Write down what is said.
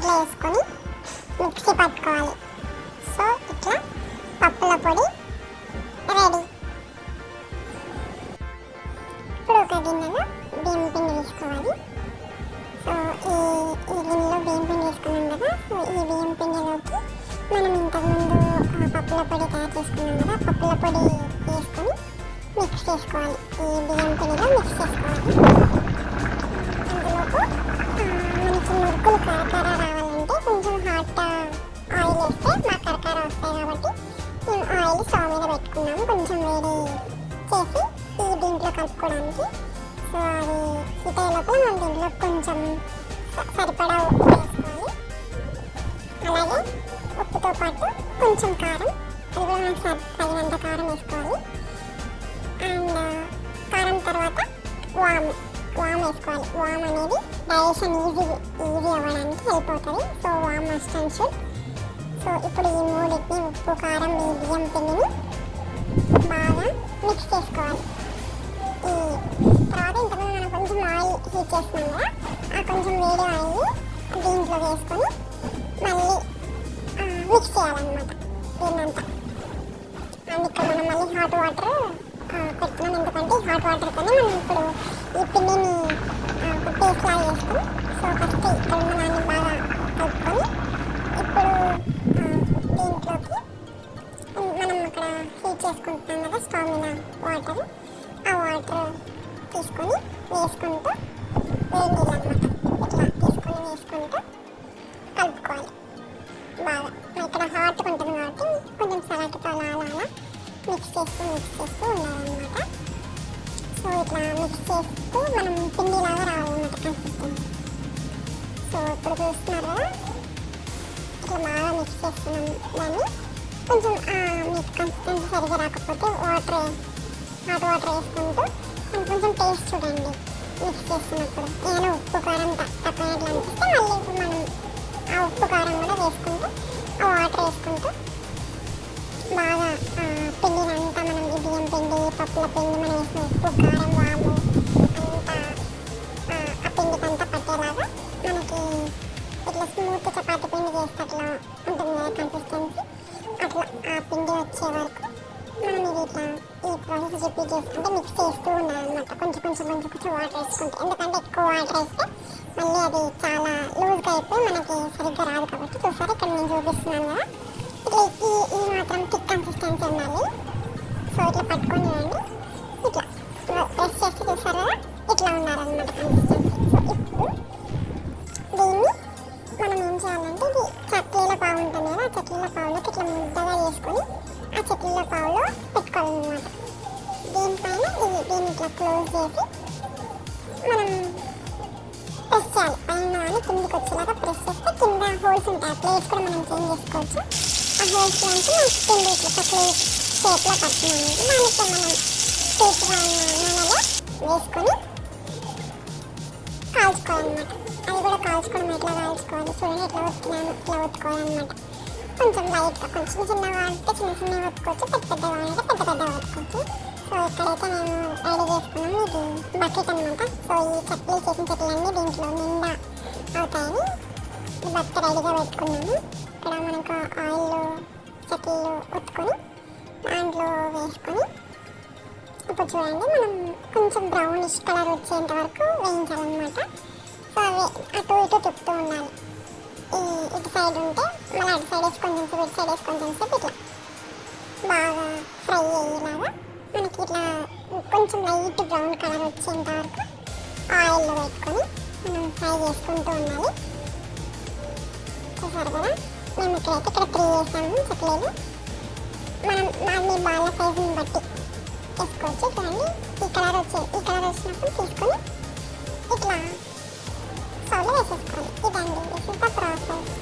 దాంట్లో వేసుకొని మిక్సీ పట్టుకోవాలి. సో ఇట్లా పప్పుల పొడి రెడీ. ఇప్పుడు ఒక గిన్నెలో బియ్యం పిండి తీసుకోవాలి. సో ఈ ఈ గిన్నెలో బియ్యం పిండి తీసుకున్నాం కదా సో ఈ బియ్యం పిండిలోకి మనం ఇంతకుముందు పప్పుల పొడి తయారు చేసుకున్నాం కదా పప్పుల పొడి వేసుకొని మిక్స్ చేసుకోవాలి. ఈ బియ్యం పిండిలో మిక్స్ చేసుకోవాలి. కలుపుకోవడానికి సో అది హీట్ అయ్యే మనం దీంట్లో కొంచెం సరిపడా ఉప్పు వేసుకోవాలి అలాగే ఉప్పుతో పాటు కొంచెం కారం అది కూడా మనకు సరి తగినంత కారం వేసుకోవాలి. అండ్ కారం తర్వాత వామ్ వామ్ వేసుకోవాలి. వామ్ అనేది డైజెషన్ ఈజీ ఈజీ అవ్వడానికి హెల్ప్ అవుతుంది. సో వామ్ మస్ట్ అండ్ షుడ్. సో ఇప్పుడు ఈ మూడింటిని ఉప్పు కారం బియ్యం పిండిని బాగా మిక్స్ చేసుకోవాలి. తర్వాత ఇంతకుముందు మనం కొంచెం ఆయిల్ హీట్ చేస్తున్నాం కదా ఆ కొంచెం వేడి ఆయిల్ని దీంట్లో వేసుకొని మళ్ళీ మిక్స్ చేయాలన్నమాట. దీన్నంతా. అండ్ ఇక్కడ మనం మళ్ళీ హాట్ వాటర్ పెడుతున్నాం. ఎందుకంటే ఈ హాట్ వాటర్తోనే మనం ఇప్పుడు ఈ పిండిని ఆ, ఒక పేస్ట్ లాగా చేస్తాం సో ఫస్ట్ ఇక్కడ ఉన్న దాన్ని బాగా వేసుకుంటూ వేడి నీళ్ళు అనమాట ఇట్లా తీసుకొని వేసుకుంటూ కలుపుకోవాలి. బాగా ఇక్కడ హాట్ ఉంటుంది కాబట్టి కొంచెం సలాటితో అలా అలా అలా మిక్స్ చేస్తూ మిక్స్ చేస్తూ ఉండాలన్నమాట. సో ఇట్లా మిక్స్ చేస్తూ మనం పిండిలాగా రావాలన్నమాట కన్సిస్టెన్సీ సో ఇప్పుడు చూస్తున్నారు కదా ఇట్లా బాగా మిక్స్ చేస్తున్నాం. దాన్ని కొంచెం మీకు కన్సిస్టెన్సీ సరిగ్గా రాకపోతే వాటర్ హాట్ వాటర్ వేసుకుంటూ కొంచెం టేస్ట్ చూడండి. మిక్స్ చేస్తున్నప్పుడు ఏదైనా ఉప్పు కారం త- తక్కువైనట్లు అనిపిస్తే మళ్ళీ మనం ఆ ఉప్పు కారం కూడా వేసుకుంటూ ఆ వాటర్ వేసుకుంటూ బాగా పిండిని అంతా మనం ఈ బియ్యం పిండి పప్పుల పిండి మనం వేసిన ఉప్పు కారం వాము అంతా ఆ, పిండికి అంతా పట్టేలాగా మనకి ఇట్లా స్మూత్ చపాతి పిండి చేస్తే అట్లా ఉంటుంది కదా కన్సిస్టెన్సీ అట్లా ఆ పిండి వచ్చే వరకు మనం ఇది ఇట్లా ఈ ప్రాసెస్ రిపీట్ చేసుకుంటే మిక్స్ చేస్తూ ఉన్నాను అనమాట కొంచెం కొంచెం కొంచెం కొంచెం వాటర్ వేసుకుంటే. ఎందుకంటే ఎక్కువ వాటర్ వేస్తే మళ్ళీ అది చాలా లూజ్గా అయిపోయి మనకి సరిగ్గా రాదు కాబట్టి చూసారు? ఇక్కడ నేను చూపిస్తున్నాను కదా. ఇట్లా ఈ ఈ మాత్రం థిక్ కన్సిస్టెన్సీ ఉండాలి. సో ఇట్లా పట్టుకొని హోల్స్ ఉంటాయి ఆ ప్లేట్స్ కూడా మనం చేంజ్ చేసుకోవచ్చు. ఆ హోల్స్ నుంచి మనకి కింద ఇట్లా చట్నీ షేప్లో పడుతున్నాం దానికి మనం స్వీట్గా ఉన్న నూనెలో వేసుకొని కాల్చుకోవాలన్నమాట. అది కూడా కాల్చుకోవడం ఎట్లా కాల్చుకోవాలి చూడండి ఎట్లా ఒత్తున్నాను ఇట్లా ఒత్తుకోవాలన్నమాట కొంచెం లైట్గా కొంచెం చిన్నగా అంటే చిన్న చిన్నగా ఒత్తుకోవచ్చు పెద్ద పెద్దగా అంటే పెద్ద పెద్దగా ఒత్తుకోవచ్చు సో ఇక్కడైతే మేము రెడీ చేసుకున్నాము ఇది బకెట్ అనమాట సో ఈ చట్నీ చేసిన చట్నీలన్నీ దీంట్లో నిండా అవుతాయని ఈ రెడీగా పెట్టుకున్నాము. ఇక్కడ మనకు ఆయిల్ చట్నీలు ఉత్తుకొని దాంట్లో వేసుకొని ఇప్పుడు చూడండి మనం కొంచెం బ్రౌనిష్ కలర్ వచ్చేంత వరకు వేయించాలన్నమాట. సో అటు ఇటు తిప్పుతూ ఉండాలి. ఈ ఇటు సైడ్ ఉంటే మళ్ళీ అటు సైడ్ వేసి కొంచెం సేపు ఇటు సైడ్ వేసి కొంచెం సేపు ఇట్లా బాగా ఫ్రై అయ్యేలాగా మనకి ఇట్లా కొంచెం లైట్ బ్రౌన్ కలర్ వచ్చేంత వరకు ఆయిల్లో పెట్టుకొని మనం ఫ్రై చేసుకుంటూ ఉండాలి. చూసారు కదా మేము ఇక్కడైతే ఇక్కడ త్రీ వేసాము చెప్పలేదు. మనం దాన్ని బాల సైజుని బట్టి వేసుకోవచ్చు. చూడండి ఈ కలర్ వచ్చే ఈ కలర్ వచ్చినప్పుడు తీసుకొని ఇట్లా సౌలో వేసేసుకోవాలి. ఇదండి. This is the process